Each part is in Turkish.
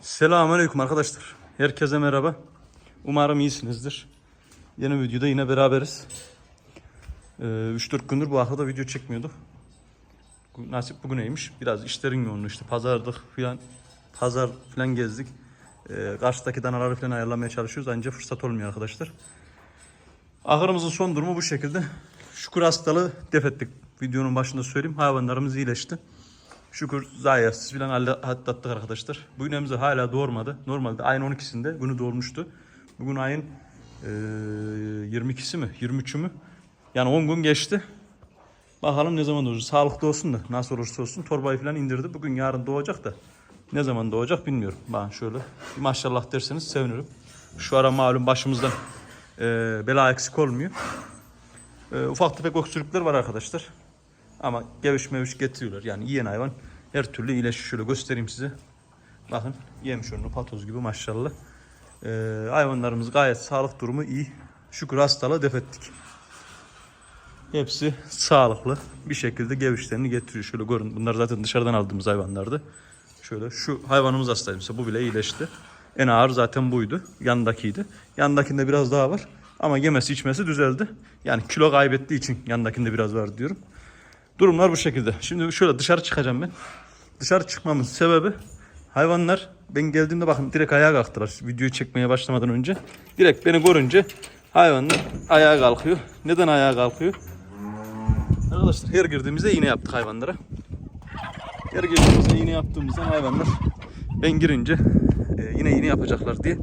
Selamünaleyküm arkadaşlar. Herkese merhaba. Umarım iyisinizdir. Yeni videoda yine beraberiz. Ee, 3-4 gündür bu hafta video çekmiyorduk. Bu- Nasip bugüneymiş. Biraz işlerin yoğunluğu işte pazardık filan. Pazar filan gezdik. Ee, karşıdaki danaları filan ayarlamaya çalışıyoruz. Ancak fırsat olmuyor arkadaşlar. Ahırımızın son durumu bu şekilde. Şükür hastalığı def ettik. Videonun başında söyleyeyim. Hayvanlarımız iyileşti. Şükür zayiatsız halle- atlattık arkadaşlar. Bugün emzi hala doğurmadı. Normalde ayın 12'sinde günü doğurmuştu. Bugün ayın eee 22'si mi 23'ü mü? Yani 10 gün geçti. Bakalım ne zaman doğacak. Sağlıklı olsun da nasıl olursa olsun torbayı falan indirdi. Bugün yarın doğacak da ne zaman doğacak bilmiyorum. Ben şöyle maşallah derseniz sevinirim. Şu ara malum başımızdan eee bela eksik olmuyor. Eee, ufak tefek öksürükler var arkadaşlar. Ama geviş meviş getiriyorlar. Yani yiyen hayvan her türlü iyileşiyor. Şöyle göstereyim size. Bakın yemiş onu patoz gibi maşallah. Ee, hayvanlarımız gayet sağlık durumu iyi. Şükür hastalığı def ettik. Hepsi sağlıklı bir şekilde gevişlerini getiriyor. Şöyle görün bunlar zaten dışarıdan aldığımız hayvanlardı. Şöyle şu hayvanımız hastaydı mesela bu bile iyileşti. En ağır zaten buydu. Yandakiydi. Yandakinde biraz daha var. Ama yemesi içmesi düzeldi. Yani kilo kaybettiği için yandakinde biraz var diyorum. Durumlar bu şekilde. Şimdi şöyle dışarı çıkacağım ben. Dışarı çıkmamın sebebi hayvanlar ben geldiğimde bakın direkt ayağa kalktılar. Videoyu çekmeye başlamadan önce. Direkt beni görünce hayvanlar ayağa kalkıyor. Neden ayağa kalkıyor? Arkadaşlar her girdiğimizde iğne yaptık hayvanlara. Her girdiğimizde iğne yaptığımızda hayvanlar ben girince e, yine iğne yapacaklar diye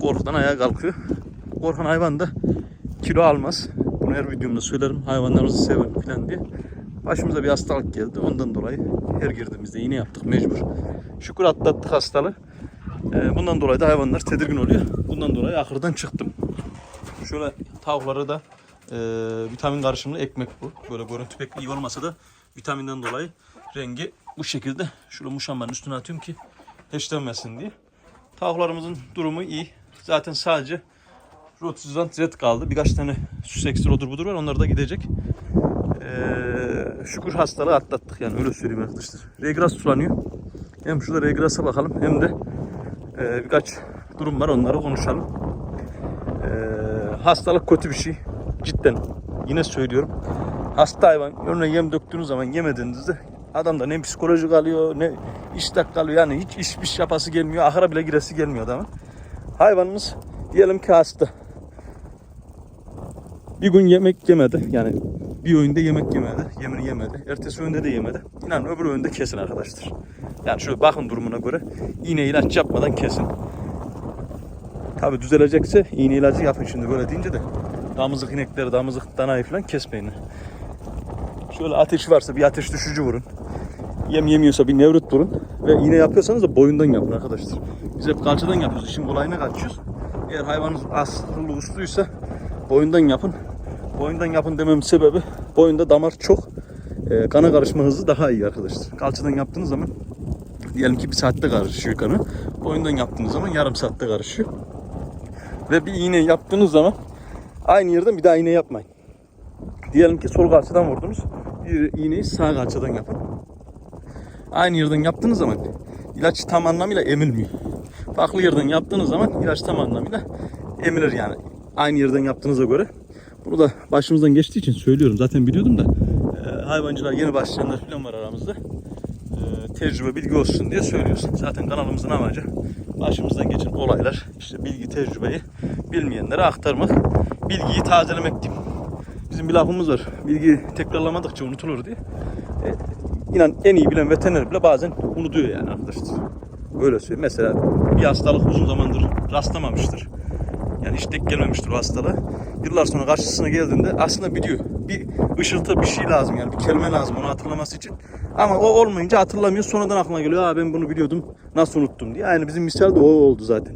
korkudan ayağa kalkıyor. Korkan hayvan da kilo almaz. Bunu her videomda söylerim. Hayvanlarımızı sevin falan diye. Başımıza bir hastalık geldi. Ondan dolayı her girdiğimizde iğne yaptık mecbur. Şükür atlattık hastalığı. Ee, bundan dolayı da hayvanlar tedirgin oluyor. Bundan dolayı ahırdan çıktım. Şöyle tavukları da e, vitamin karışımlı ekmek bu. Böyle görüntü pek iyi olmasa da vitaminden dolayı rengi bu şekilde. Şöyle muşambanın üstüne atıyorum ki heşlenmesin diye. Tavuklarımızın durumu iyi. Zaten sadece Rotsuzan red kaldı. Birkaç tane süs ekstra odur budur var. Onlar da gidecek. Ee, şükür hastalığı atlattık yani öyle söyleyeyim arkadaşlar. Regras sulanıyor. Hem şurada regrasa bakalım hem de e, birkaç durum var onları konuşalım. Ee, hastalık kötü bir şey. Cidden yine söylüyorum. Hasta hayvan önüne yem döktüğünüz zaman yemediğinizde adamda ne psikoloji kalıyor ne iştah kalıyor. Yani hiç iş iş yapası gelmiyor. Ahıra bile giresi gelmiyor adamın. Hayvanımız diyelim ki hasta. Bir gün yemek yemedi. Yani bir öğünde yemek yemedi. Yemini yemedi. Ertesi öğünde de yemedi. İnan öbür öğünde kesin arkadaşlar. Yani şöyle bakın durumuna göre iğne ilaç yapmadan kesin. Tabi düzelecekse iğne ilacı yapın şimdi böyle deyince de damızlık inekleri, damızlık danayı falan kesmeyin. Şöyle ateşi varsa bir ateş düşürücü vurun. Yem yemiyorsa bir nevrit vurun. Ve iğne yapıyorsanız da boyundan yapın arkadaşlar. Biz hep kalçadan yapıyoruz. İşin kolayına kaçıyoruz. Eğer hayvanınız asıllı usluysa boyundan yapın. Boyundan yapın dememin sebebi boyunda damar çok. E, kana karışma hızı daha iyi arkadaşlar. Kalçadan yaptığınız zaman diyelim ki bir saatte karışıyor kanı. Boyundan yaptığınız zaman yarım saatte karışıyor. Ve bir iğne yaptığınız zaman aynı yerden bir daha iğne yapmayın. Diyelim ki sol kalçadan vurdunuz. Bir iğneyi sağ kalçadan yapın. Aynı yerden yaptığınız zaman ilaç tam anlamıyla emilmiyor. Farklı yerden yaptığınız zaman ilaç tam anlamıyla emilir yani. Aynı yerden yaptığınıza göre. Bunu da başımızdan geçtiği için söylüyorum. Zaten biliyordum da e, hayvancılar yeni başlayanlar falan var aramızda. E, tecrübe bilgi olsun diye söylüyoruz. Zaten kanalımızın amacı başımızdan geçen olaylar, işte bilgi tecrübeyi bilmeyenlere aktarmak, bilgiyi tazelemek diyeyim. Bizim bir lafımız var. Bilgiyi tekrarlamadıkça unutulur diye. E, inan en iyi bilen veteriner bile bazen unutuyor yani arkadaşlar. Öyle söyleyeyim. Mesela bir hastalık uzun zamandır rastlamamıştır. Yani hiç denk gelmemiştir o hastalığa. Yıllar sonra karşısına geldiğinde aslında biliyor. Bir ışıltı bir şey lazım yani bir kelime lazım onu hatırlaması için. Ama o olmayınca hatırlamıyor. Sonradan aklına geliyor. Aa ben bunu biliyordum. Nasıl unuttum diye. Yani bizim misal de o oldu zaten.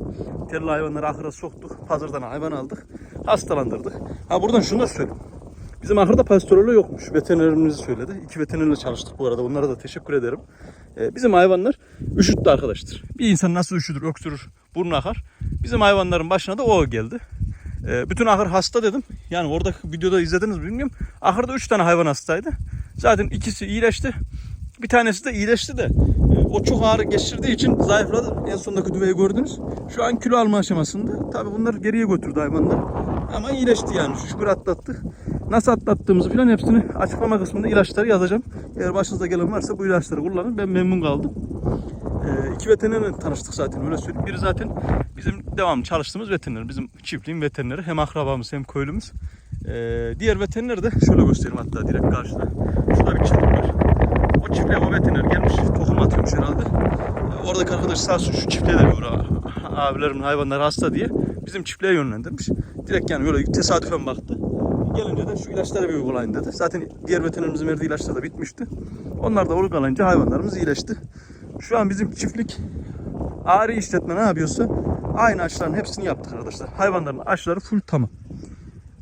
Telli hayvanları ahıra soktuk. Pazardan hayvan aldık. Hastalandırdık. Ha buradan şunu da söyleyeyim. Bizim ahırda pasteurolo yokmuş. Veterinerimiz söyledi. İki veterinerle çalıştık bu arada. Onlara da teşekkür ederim. Ee, bizim hayvanlar üşüttü arkadaşlar. Bir insan nasıl üşüdür, öksürür, burnu akar. Bizim hayvanların başına da o geldi. Ee, bütün ahır hasta dedim. Yani orada videoda izlediniz mi bilmiyorum. Ahırda üç tane hayvan hastaydı. Zaten ikisi iyileşti. Bir tanesi de iyileşti de. O çok ağrı geçirdiği için zayıfladı. En sondaki düveyi gördünüz. Şu an kilo alma aşamasında. Tabi bunları geriye götürdü hayvanlar. Ama iyileşti yani. Şükür atlattık. Nasıl atlattığımızı falan hepsini açıklama kısmında ilaçları yazacağım. Eğer başınıza gelen varsa bu ilaçları kullanın. Ben memnun kaldım. Ee, iki veterinerle tanıştık zaten öyle söyleyeyim. Biri zaten bizim devam çalıştığımız veteriner. Bizim çiftliğin veterineri. Hem akrabamız hem köylümüz. Ee, diğer veteriner de şöyle göstereyim hatta direkt karşıda. Şurada bir çiftlik çiftliğe veteriner gelmiş tohum atıyormuş herhalde. Oradaki arkadaş sağ olsun şu çiftliğe de diyor abilerimin hayvanları hasta diye bizim çiftliğe yönlendirmiş. Direkt yani böyle tesadüfen baktı. Gelince de şu ilaçları bir uygulayın dedi. Zaten diğer veterinerimizin verdiği ilaçlar da bitmişti. Onlar da uygulayınca hayvanlarımız iyileşti. Şu an bizim çiftlik ağrı işletme ne yapıyorsa aynı aşıların hepsini yaptık arkadaşlar. Hayvanların aşıları full tamam.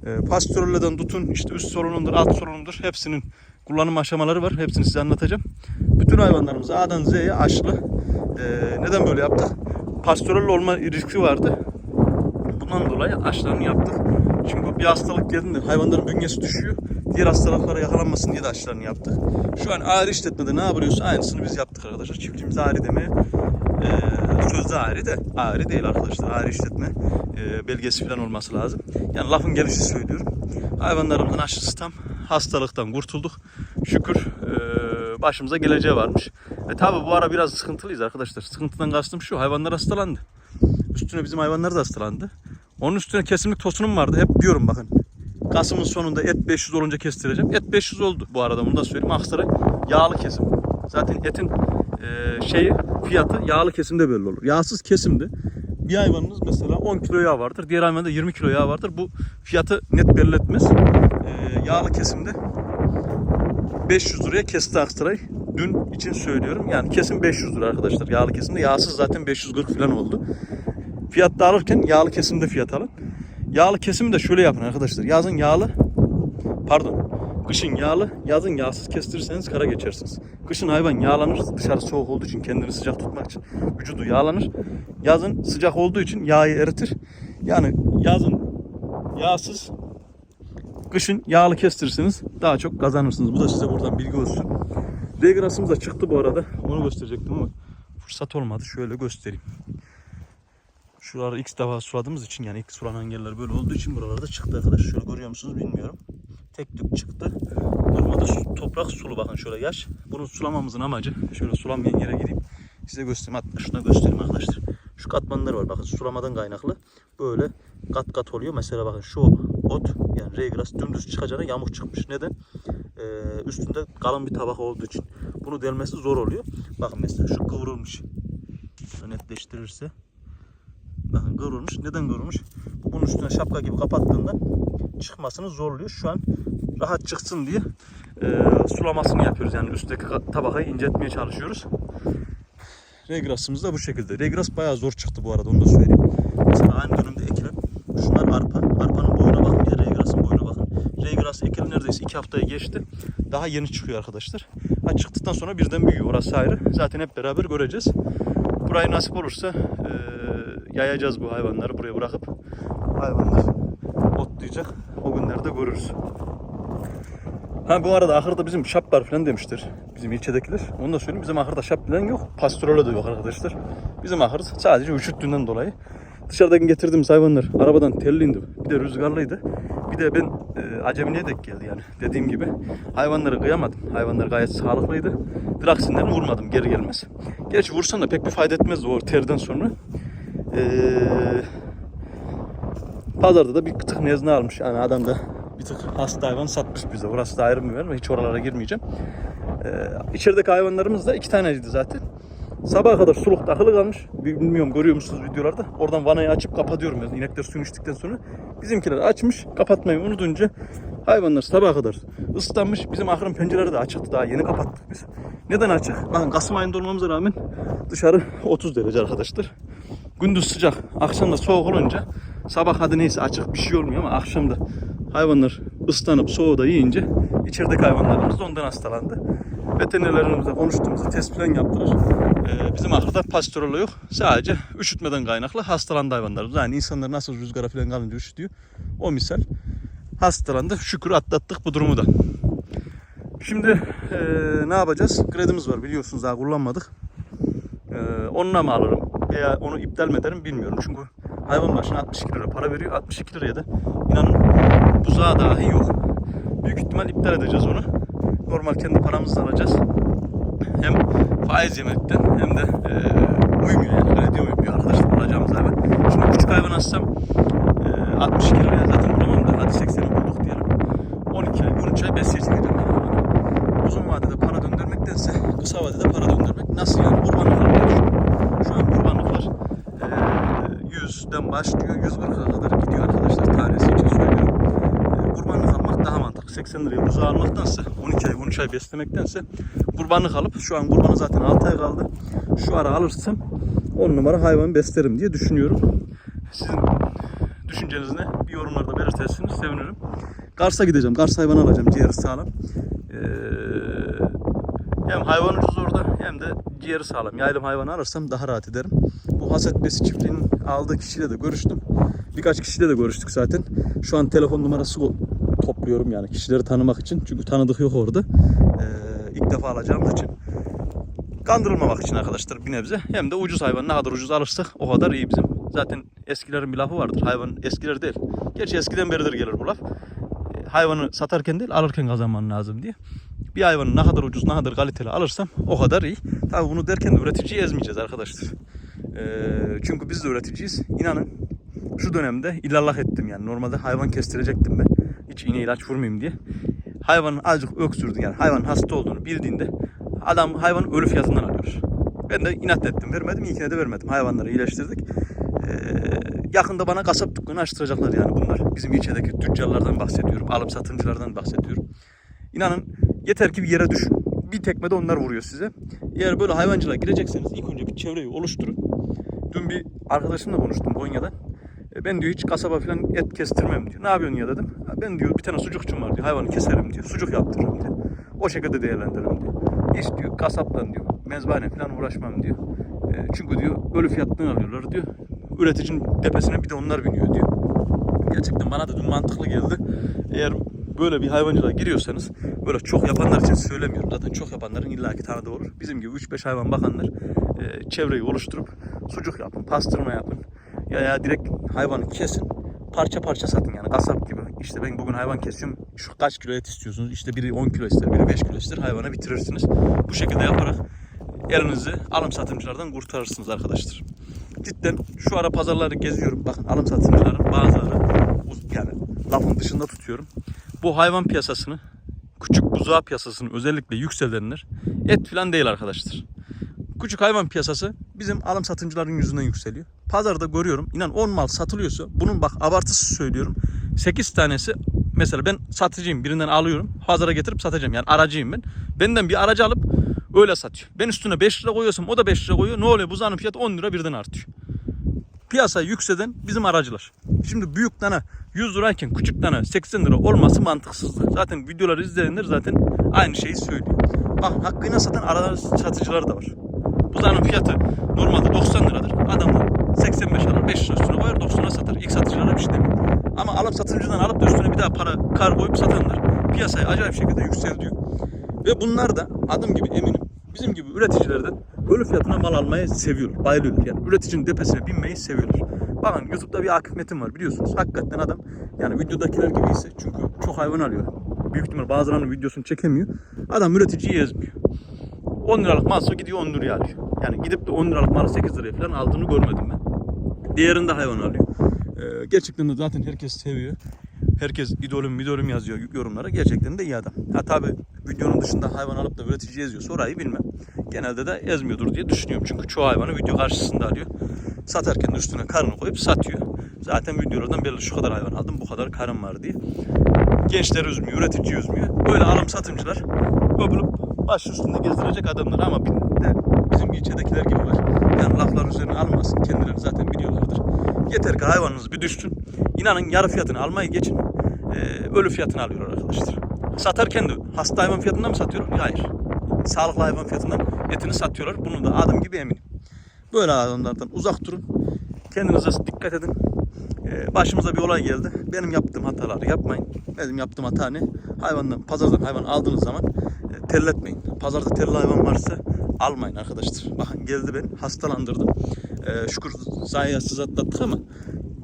E, pasteurleden tutun işte üst sorunundur, alt sorunundur. Hepsinin kullanım aşamaları var. Hepsini size anlatacağım. Bütün hayvanlarımız A'dan Z'ye aşılı. E, neden böyle yaptık? Pasteurel olma riski vardı. Bundan dolayı aşılarını yaptık. Çünkü bir hastalık geldiğinde hayvanların bünyesi düşüyor. Diğer hastalıklara yakalanmasın diye de aşılarını yaptık. Şu an ağrı işletmede ne yapıyorsa aynısını biz yaptık arkadaşlar. Çiftçimiz ağrı demeye e, sözde ağrı de ağrı değil arkadaşlar. Ağrı işletme e, belgesi falan olması lazım. Yani lafın gelişi söylüyorum. Hayvanlarımızın aşısı tam. Hastalıktan kurtulduk. Şükür e, başımıza geleceği varmış. E tabi bu ara biraz sıkıntılıyız arkadaşlar. Sıkıntıdan kastım şu. Hayvanlar hastalandı. Üstüne bizim hayvanlar da hastalandı. Onun üstüne kesimlik tosunum vardı. Hep diyorum bakın. Kasım'ın sonunda et 500 olunca kestireceğim. Et 500 oldu bu arada bunu da söyleyeyim. Aksaray yağlı kesim. Zaten etin e, şeyi fiyatı yağlı kesimde belli olur. Yağsız kesimde bir hayvanınız mesela 10 kilo yağ vardır. Diğer hayvanda 20 kilo yağ vardır. Bu fiyatı net belli etmez. E, yağlı kesimde 500 liraya kesti Aksaray. Dün için söylüyorum. Yani kesim 500 lira arkadaşlar. Yağlı kesimde. Yağsız zaten 540 falan oldu. Fiyatta alırken yağlı kesimde fiyat alın. Yağlı kesimi de şöyle yapın arkadaşlar. Yazın yağlı, pardon, kışın yağlı, yazın yağsız kestirirseniz kara geçersiniz. Kışın hayvan yağlanır, dışarı soğuk olduğu için kendini sıcak tutmak için vücudu yağlanır. Yazın sıcak olduğu için yağı eritir. Yani yazın yağsız, kışın yağlı kestirirseniz daha çok kazanırsınız. Bu da size buradan bilgi olsun. Regrasımız da çıktı bu arada. Onu gösterecektim ama fırsat olmadı. Şöyle göstereyim. Şuraları ilk defa suladığımız için yani ilk sulanan yerler böyle olduğu için buralarda çıktı arkadaş. Şöyle görüyor musunuz bilmiyorum. Tek tük çıktı. Normalde toprak sulu bakın şöyle yaş. Bunu sulamamızın amacı şöyle sulanmayan yere gideyim. Size göstereyim. Hatta şuna göstereyim arkadaşlar. Şu katmanlar var bakın sulamadan kaynaklı. Böyle kat kat oluyor. Mesela bakın şu ot yani regras dümdüz çıkacağına yamuk çıkmış. Neden? Ee, üstünde kalın bir tabaka olduğu için. Bunu delmesi zor oluyor. Bakın mesela şu kıvrılmış. Netleştirirse. Bakın kıvrılmış. Neden kıvrılmış? Bu bunun üstüne şapka gibi kapattığında çıkmasını zorluyor. Şu an rahat çıksın diye e, sulamasını yapıyoruz. Yani üstteki ka- tabakayı inceltmeye çalışıyoruz. Regrasımız da bu şekilde. Regras bayağı zor çıktı bu arada onu da söyleyeyim. Mesela aynı dönemde ekilen şunlar arpa. Arpanın boyuna bakın bir de regrasın boyuna bakın. Regras ekili neredeyse iki haftaya geçti. Daha yeni çıkıyor arkadaşlar. Ha, çıktıktan sonra birden büyüyor. Orası ayrı. Zaten hep beraber göreceğiz. Burayı nasip olursa e, yayacağız bu hayvanları buraya bırakıp hayvanlar otlayacak. O günleri de görürüz. Ha bu arada ahırda bizim şap var falan demiştir. Bizim ilçedekiler. Onu da söyleyeyim. Bizim ahırda şap falan yok. Pastrole de yok arkadaşlar. Bizim ahır sadece üşüttüğünden dolayı. Dışarıdaki getirdiğimiz hayvanlar arabadan telliydi. Bir de rüzgarlıydı. Bir de ben e, acemiliğe denk geldi yani. Dediğim gibi hayvanları kıyamadım. Hayvanlar gayet sağlıklıydı. Draksinlerini vurmadım geri gelmez. Gerçi vursan da pek bir fayda etmezdi o terden sonra. Eee Pazarda da bir tık nezle almış. Yani adam da bir tık hasta hayvan satmış bize. Orası da ayrı bir yer. Hiç oralara girmeyeceğim. Ee, içerideki hayvanlarımız da iki taneydi zaten. Sabaha kadar suluk takılı kalmış. Bilmiyorum görüyor musunuz videolarda. Oradan vanayı açıp kapatıyorum. Yani inekler suyunu içtikten sonra. Bizimkiler açmış. Kapatmayı unutunca hayvanlar sabaha kadar ıslanmış. Bizim ahırın pencereleri de açıktı. Daha yeni kapattık biz. Neden açık? Bakın Kasım ayında olmamıza rağmen dışarı 30 derece arkadaşlar. Gündüz sıcak, akşam da soğuk olunca sabah hadi neyse açık bir şey olmuyor ama akşam da hayvanlar ıslanıp soğuğu da yiyince içerideki hayvanlarımız da ondan hastalandı. Veterinerlerimizle konuştuğumuzda test falan yaptılar. Ee, bizim ahırda pasteurolo yok. Sadece üşütmeden kaynaklı hastalandı hayvanlarımız. Yani insanlar nasıl rüzgara falan kalınca üşütüyor. O misal hastalandı. Şükür atlattık bu durumu da. Şimdi eee, ne yapacağız? Kredimiz var biliyorsunuz daha kullanmadık. Ee, onunla mı alırım veya onu iptal mi ederim bilmiyorum. Çünkü hayvan başına 62 lira para veriyor. 62 liraya da inanın buzağı dahi yok. Büyük ihtimal iptal edeceğiz onu. Normal kendi paramızla alacağız. Hem faiz yemekten hem de e, uymuyor yani. Kredi uymuyor arkadaşlar alacağımız hayvan. Şimdi küçük hayvan açsam e, 62 liraya zaten bulamam da hadi 80'i bulduk diyelim. 12 ay 13 ay besleyici gireceğim ben hayvana. Uzun vadede para döndürmektense kısa vadede para döndürmek nasıl yani kurbanlıklar diye. Şu an kurbanlıklar e, 100'den başlıyor 140'a kadar gidiyor arkadaşlar tanesi için söylüyorum. E, kurbanlık almak daha mantıklı. 80 liraya buzağı almaktansa 12 ay 13 ay beslemektense kurbanlık alıp şu an kurbanı zaten 6 ay kaldı. Şu ara alırsam 10 numara hayvan beslerim diye düşünüyorum. Sizin düşünceniz ne? Bir yorumlarda belirtirseniz sevinirim. Kars'a gideceğim. Kars hayvanı alacağım. Ciğeri sağlam. Ee, hem hayvan ucuz orada hem de ciğeri sağlam. Yaylım hayvanı alırsam daha rahat ederim. Bu Haset Besi çiftliğinin aldığı kişiyle de görüştüm. Birkaç kişiyle de görüştük zaten. Şu an telefon numarası topluyorum yani kişileri tanımak için. Çünkü tanıdık yok orada. Ee, ilk defa alacağımız için. Kandırılmamak için arkadaşlar bir nebze. Hem de ucuz hayvan ne kadar ucuz alırsak o kadar iyi bizim. Zaten eskilerin bir lafı vardır. Hayvan eskiler değil. Gerçi eskiden beridir gelir bu laf. E, Hayvanı satarken değil alırken kazanman lazım diye. Bir hayvanı ne kadar ucuz ne kadar kaliteli alırsam o kadar iyi. Tabi bunu derken de üreticiyi ezmeyeceğiz arkadaşlar. E, çünkü biz de üreticiyiz. İnanın şu dönemde illallah ettim yani. Normalde hayvan kestirecektim ben. Hiç iğne ilaç vurmayayım diye. Hayvanın azıcık öksürdü yani hayvanın hasta olduğunu bildiğinde adam hayvanı ölü fiyatından alıyor. Ben de inat ettim vermedim. İlkine de vermedim. Hayvanları iyileştirdik. Ee, yakında bana kasap dükkanı açtıracaklar yani bunlar. Bizim ilçedeki tüccarlardan bahsediyorum. Alım satımcılardan bahsediyorum. İnanın yeter ki bir yere düşün. Bir tekmede onlar vuruyor size. Eğer böyle hayvancılığa girecekseniz ilk önce bir çevreyi oluşturun. Dün bir arkadaşımla konuştum Konya'da. E, Ben diyor hiç kasaba falan et kestirmem diyor. Ne yapıyorsun ya dedim. "Ha, Ben diyor bir tane sucukçum var diyor. Hayvanı keserim diyor. Sucuk yaptırırım diyor. O şekilde değerlendiririm diyor. Hiç diyor kasapla diyor. Mezbahane falan uğraşmam diyor. E, Çünkü diyor ölü fiyattan alıyorlar diyor. Üreticinin tepesine bir de onlar biniyor diyor. Gerçekten bana da dün mantıklı geldi. Eğer böyle bir hayvancılığa giriyorsanız böyle çok yapanlar için söylemiyorum. Zaten çok yapanların illaki tanıdığı olur. Bizim gibi 3-5 hayvan bakanlar e, çevreyi oluşturup sucuk yapın, pastırma yapın. Ya, ya direkt hayvanı kesin. Parça parça satın yani kasap gibi. İşte ben bugün hayvan kesiyorum. Şu kaç kilo et istiyorsunuz? İşte biri 10 kilo ister, biri 5 kilo ister. Hayvana bitirirsiniz. Bu şekilde yaparak elinizi alım satımcılardan kurtarırsınız arkadaşlar. Cidden şu ara pazarları geziyorum. Bakın alım satımcıların bazıları yani lafın dışında tutuyorum. Bu hayvan piyasasını küçük buzağı piyasasını özellikle yükselenler et falan değil arkadaşlar. Küçük hayvan piyasası bizim alım satımcıların yüzünden yükseliyor. Pazarda görüyorum. inan 10 mal satılıyorsa bunun bak abartısı söylüyorum. 8 tanesi mesela ben satıcıyım birinden alıyorum. Pazara getirip satacağım. Yani aracıyım ben. Benden bir aracı alıp öyle satıyor. Ben üstüne 5 lira koyuyorsam o da 5 lira koyuyor. Ne oluyor? Buzağının fiyatı 10 lira birden artıyor. Piyasa yükselen bizim aracılar. Şimdi büyük tane 100 lirayken küçük tane 80 lira olması mantıksızdır. Zaten videoları izleyenler zaten aynı şeyi söylüyor. Bak hakkıyla satan aralar satıcılar da var. Buzağının fiyatı normalde 90 liradır. Adam da 85 alır 5 lira üstüne koyar 90'a satar. İlk satıcılara bir şey demiyor. Ama alıp satıcıdan alıp da üstüne bir daha para kar koyup satanlar piyasayı acayip şekilde yükseltiyor. Ve bunlar da adım gibi eminim bizim gibi üreticilerden ölü fiyatına mal almayı seviyorlar. Bayılıyorlar. Yani üreticinin tepesine binmeyi seviyorlar. Bakın YouTube'da bir Akif Metin var biliyorsunuz. Hakikaten adam yani videodakiler gibi ise çünkü çok hayvan alıyor. Büyük ihtimal bazılarının videosunu çekemiyor. Adam üreticiyi ezmiyor. 10 liralık malsa gidiyor 10 liraya alıyor. Yani gidip de 10 liralık malı 8 liraya falan aldığını görmedim ben. Diğerinde hayvan alıyor. Ee, gerçekten de zaten herkes seviyor. Herkes idolüm idolüm yazıyor yorumlara. Gerçekten de iyi adam. Ha tabi videonun dışında hayvan alıp da üretici eziyorsa orayı bilmem. Genelde de ezmiyordur diye düşünüyorum. Çünkü çoğu hayvanı video karşısında alıyor. Satarken üstüne karını koyup satıyor. Zaten videolardan belli şu kadar hayvan aldım bu kadar karım var diye. Gençler üzmüyor, üretici üzmüyor. Böyle alım satımcılar öbürüp baş üstünde gezdirecek adamlar ama de bizim ilçedekiler gibi var. Yani laflar üzerine almasın. Kendileri zaten biliyorlardır. Yeter ki hayvanınız bir düşsün. İnanın yarı fiyatını almayı geçin. Ee, ölü fiyatını alıyorlar arkadaşlar. Satarken de hasta hayvan fiyatından mı satıyorlar? Hayır. Sağlıklı hayvan fiyatından etini satıyorlar. Bunu da adım gibi eminim. Böyle adamlardan uzak durun. Kendinize dikkat edin. Ee, başımıza bir olay geldi. Benim yaptığım hataları yapmayın. Benim yaptığım hata ne? Hayvandan, pazardan hayvan aldığınız zaman terletmeyin. Pazarda terli hayvan varsa almayın arkadaşlar. Bakın geldi ben hastalandırdım. Ee, şükür zayiatsız atlattık ama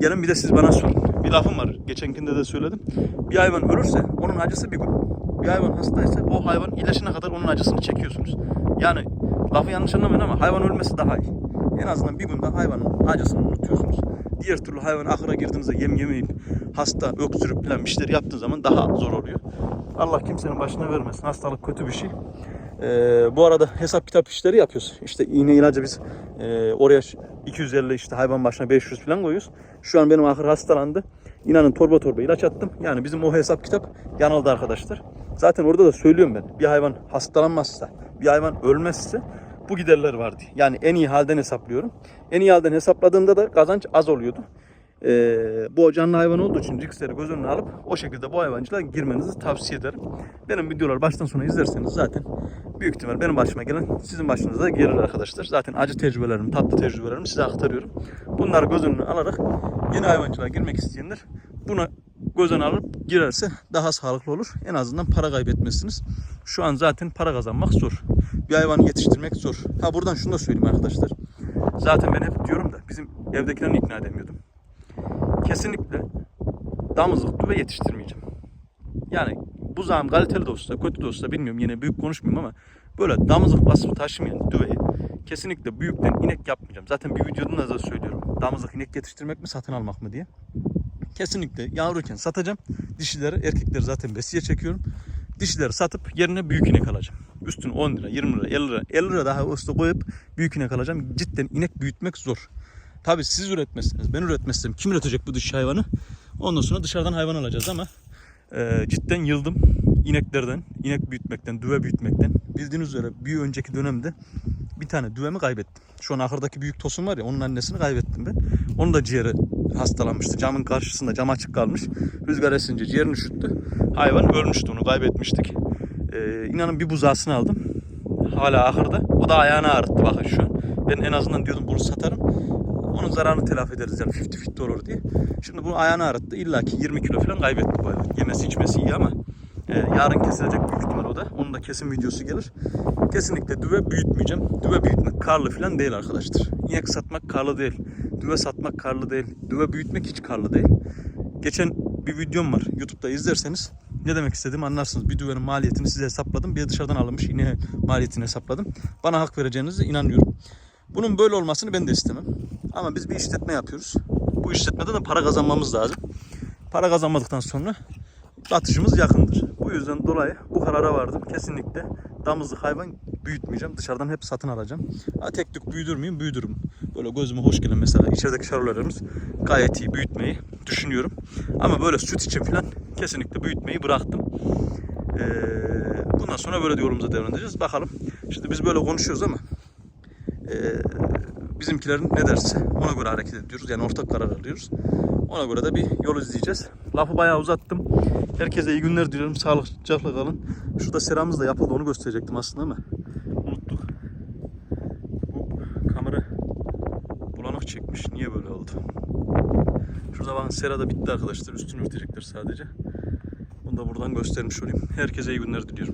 gelin bir de siz bana sorun. Bir lafım var. Geçenkinde de söyledim. Bir hayvan ölürse onun acısı bir gün. Bir hayvan hastaysa o hayvan iyileşene kadar onun acısını çekiyorsunuz. Yani lafı yanlış anlamayın ama hayvan ölmesi daha iyi. En azından bir günde hayvanın acısını unutuyorsunuz. Diğer türlü hayvan ahıra girdiğinizde yem yemeyip hasta, öksürüp falan bir şeyler yaptığın zaman daha zor oluyor. Allah kimsenin başına vermesin. Hastalık kötü bir şey. Ee, bu arada hesap kitap işleri yapıyoruz. İşte iğne ilacı biz e, oraya 250 işte hayvan başına 500 falan koyuyoruz. Şu an benim ahır hastalandı. İnanın torba torba ilaç attım. Yani bizim o hesap kitap yanıldı arkadaşlar. Zaten orada da söylüyorum ben. Bir hayvan hastalanmazsa, bir hayvan ölmezse bu giderler var diye. Yani en iyi halden hesaplıyorum. En iyi halden hesapladığımda da kazanç az oluyordu. Ee, bu canlı hayvan olduğu için riskleri göz önüne alıp o şekilde bu hayvancılığa girmenizi tavsiye ederim. Benim videoları baştan sona izlerseniz zaten büyük ihtimal benim başıma gelen sizin başınıza da gelir arkadaşlar. Zaten acı tecrübelerimi, tatlı tecrübelerimi size aktarıyorum. Bunları göz önüne alarak yeni hayvancılığa girmek isteyenler buna göz önüne alıp girerse daha sağlıklı olur. En azından para kaybetmezsiniz. Şu an zaten para kazanmak zor. Bir hayvanı yetiştirmek zor. Ha buradan şunu da söyleyeyim arkadaşlar. Zaten ben hep diyorum da bizim evdekilerini ikna edemiyordum. Kesinlikle damızlık düve yetiştirmeyeceğim. Yani buzağım kaliteli de olsa, kötü de bilmiyorum yine büyük konuşmayayım ama böyle damızlık vasfı taşımayan düveyi kesinlikle büyükten inek yapmayacağım. Zaten bir videoda da söylüyorum. Damızlık inek yetiştirmek mi satın almak mı diye. Kesinlikle yavruyken satacağım. Dişileri, erkekleri zaten besiye çekiyorum. Dişileri satıp yerine büyük inek alacağım. Üstüne 10 lira, 20 lira, 50 lira, 50 lira daha üstüne koyup büyük inek alacağım. Cidden inek büyütmek zor. Tabii siz üretmezsiniz. Ben üretmezsem kim üretecek bu dişi hayvanı? Ondan sonra dışarıdan hayvan alacağız ama e, cidden yıldım ineklerden, inek büyütmekten, düve büyütmekten. Bildiğiniz üzere bir önceki dönemde bir tane düvemi kaybettim. Şu an ahırdaki büyük tosun var ya onun annesini kaybettim ben. Onun da ciğeri hastalanmıştı. Camın karşısında cam açık kalmış. Rüzgar esince ciğerini üşüttü. Hayvan ölmüştü onu kaybetmiştik. Ee, inanın bir buzağısını aldım. Hala ahırda. O da ayağını ağrıttı bakın şu an. Ben en azından diyordum bunu satarım. Onun zararını telafi ederiz yani 50-50 olur diye. Şimdi bunu ayağını ağrıttı. İlla ki 20 kilo falan kaybetti bu hayvan. Yemesi içmesi iyi ama e, yarın kesilecek büyük ihtimal o da. Onun da kesin videosu gelir. Kesinlikle düve büyütmeyeceğim. Düve büyütmek karlı falan değil arkadaşlar. İnek satmak karlı değil. Düve satmak karlı değil. Düve büyütmek hiç karlı değil. Geçen bir videom var. YouTube'da izlerseniz ne demek istediğimi anlarsınız. Bir düvenin maliyetini size hesapladım. Bir dışarıdan alınmış ineğe maliyetini hesapladım. Bana hak vereceğinize inanıyorum. Bunun böyle olmasını ben de istemem. Ama biz bir işletme yapıyoruz. Bu işletmede de para kazanmamız lazım. Para kazanmadıktan sonra batışımız yakındır. Bu yüzden dolayı bu karara vardım. Kesinlikle damızlık hayvan büyütmeyeceğim. Dışarıdan hep satın alacağım. Ha, tek tük büyüdür müyüm? Büyüdürüm. Böyle gözüme hoş gelen mesela içerideki şarollarımız gayet iyi büyütmeyi düşünüyorum. Ama böyle süt için falan kesinlikle büyütmeyi bıraktım. Ee, bundan sonra böyle yolumuza devam edeceğiz. Bakalım. Şimdi biz böyle konuşuyoruz ama e, bizimkilerin ne derse ona göre hareket ediyoruz. Yani ortak karar alıyoruz. Ona göre de bir yol izleyeceğiz. Lafı bayağı uzattım. Herkese iyi günler diliyorum. Sağlıcakla kalın. Şurada seramız da yapıldı. Onu gösterecektim aslında ama unuttuk. Bu kamera bulanık çekmiş. Niye böyle oldu? Şurada bakın sera da bitti arkadaşlar. Üstünü örtecekler sadece. Bunu da buradan göstermiş olayım. Herkese iyi günler diliyorum.